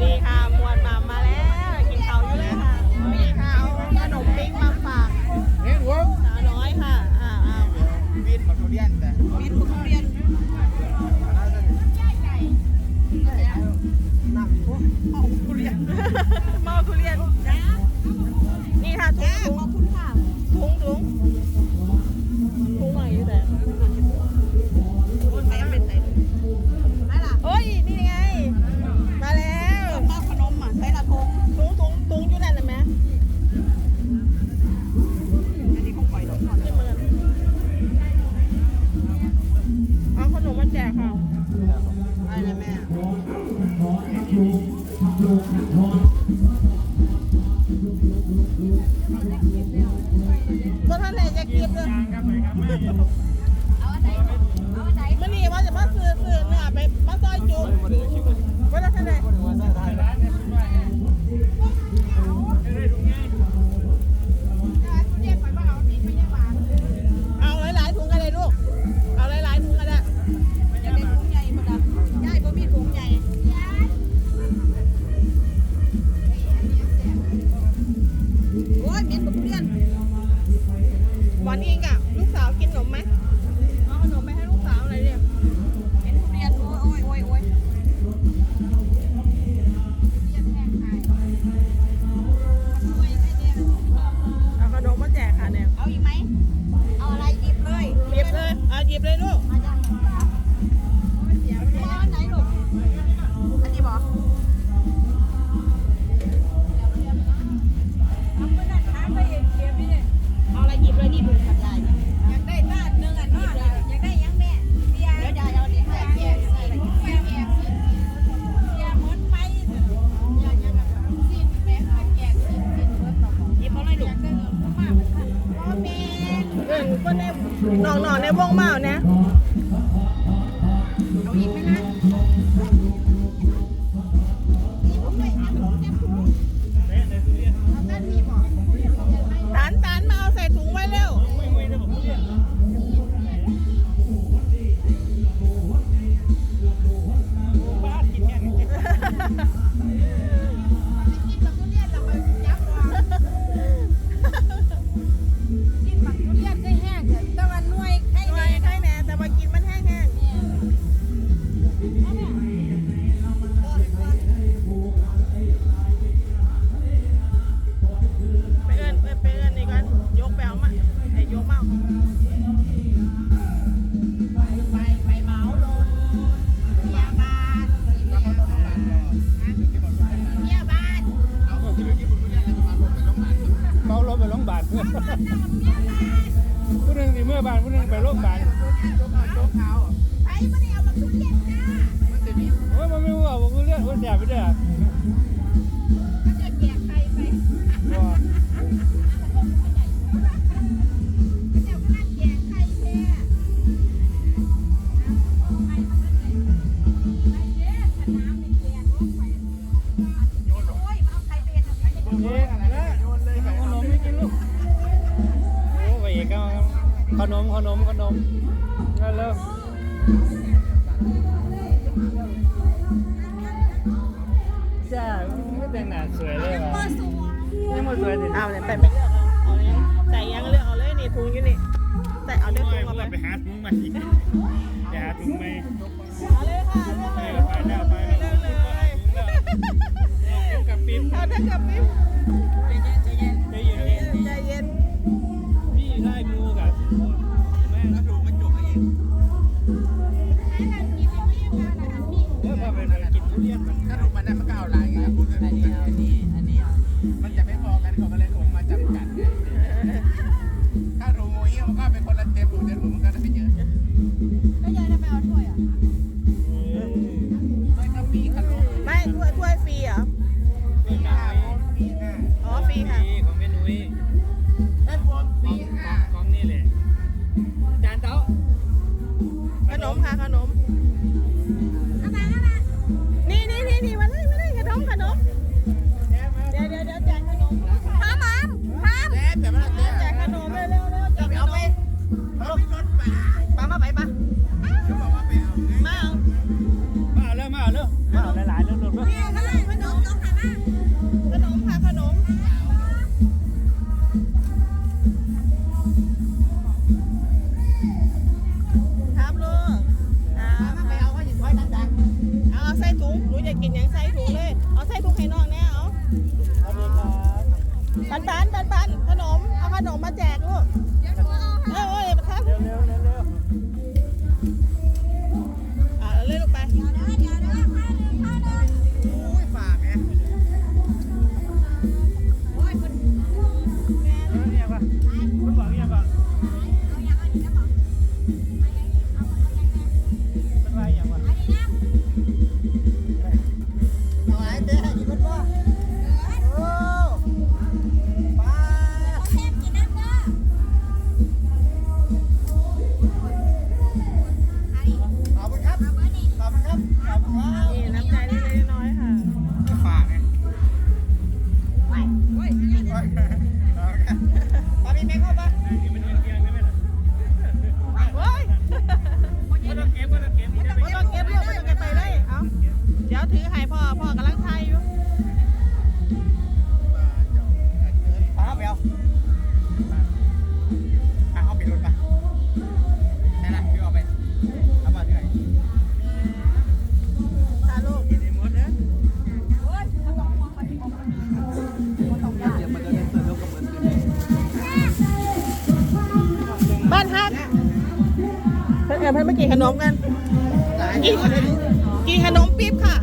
นี่ค่ะมวลมามาแล้ว กินเขาอยู่เลยค่ะมีข้าขนมปิ้งมาฝากเฮ้ยหัวสาวน้อยค่ะอ้าวอ้าวบินมาทุเรียนแต่บินมาทุเรียนมาทุเรียน นี่ค่ะถุงถุงถุง ในวงเมานะ ผู้หนึ่งสิเมื่อบานผู้หนึ่งไปโรงพยาบาลโอ้ยมันไม่ว่าผมก็เลือดคนแสบไปเด้อเย้ น้องขนมขนมขนมนั่นเริ่มจ้าไม่แต่งหน้าสวยเลยเหรอยังไม่สวยสิอ้าวเนี่ยไปไปเลือกเอาเลยแต่ยังเลือกเอาเลยนี่ทุงอยู่นี่ใส่เอาเลือกถุงเอาไปไปหาทุงใหม่ไปหาทุงใหม่เอาเลยค่ะเลือกเลยไปแล้วไปแล้เลือกเลยเอลือกกับปิ๊มเอาเลือกกับปิ๊ม ปันปันปันปันขนม เอาขนมมาแจกลูก work. เพื่อนมากี้ขนมกันกินขนมปี๊บค่ะ